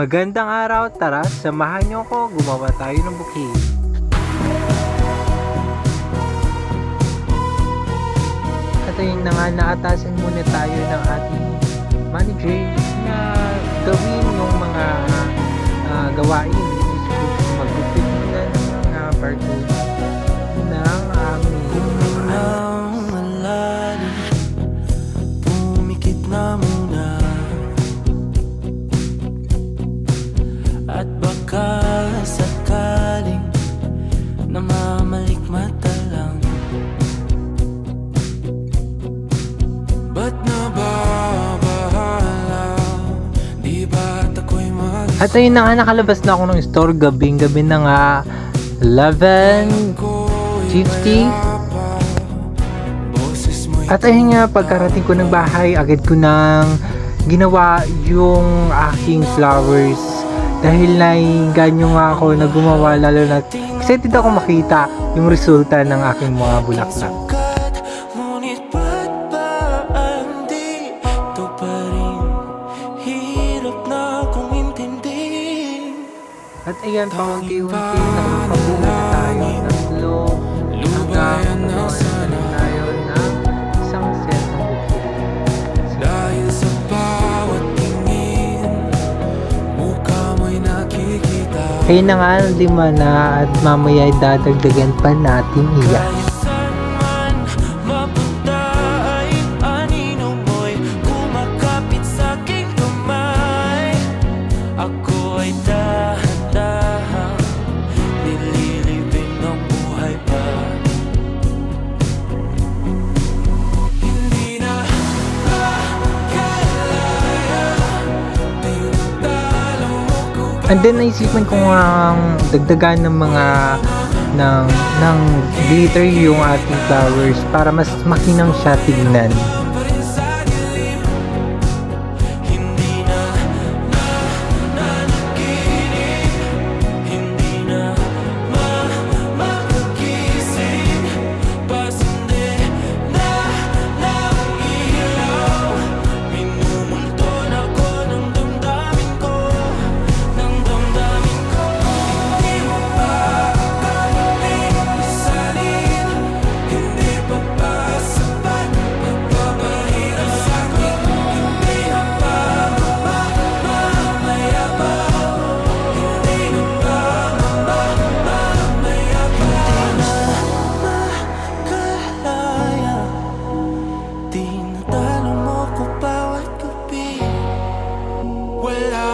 Magandang araw, tara, samahan niyo ko, gumawa tayo ng bukid. At ayun na nga, naatasan muna tayo ng ating manager na gawin yung mga ah, gawain. At baka sakaling Namamalikmata lang. Ba't nababahala? Di ba't ako'y mag At ayun na nga, nakalabas na ako ng store. Gabing gabi na nga. 11 50. Boses mo'y At ayun nga, pagkarating ko ng bahay, agad ko nang ginawa yung aking flowers. Dahil naiganyo nga ako na gumawa, lalo na excited ako makita yung resulta ng aking mga bulaklak. Na At ayan, paunti-unti, na tayo Kaya na nga, lima na at mamaya ay dadagdagan pa natin iyan. And then naisipan ko nga dagdagan ng mga ng ng glitter yung ating flowers para mas makinang siya tignan.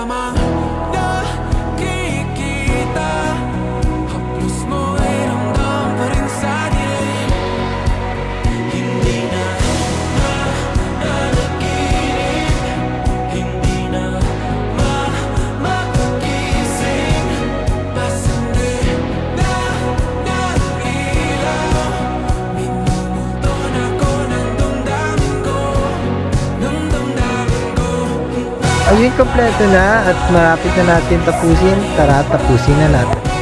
my Ayun, kompleto na at malapit na natin tapusin. Tara, tapusin na natin.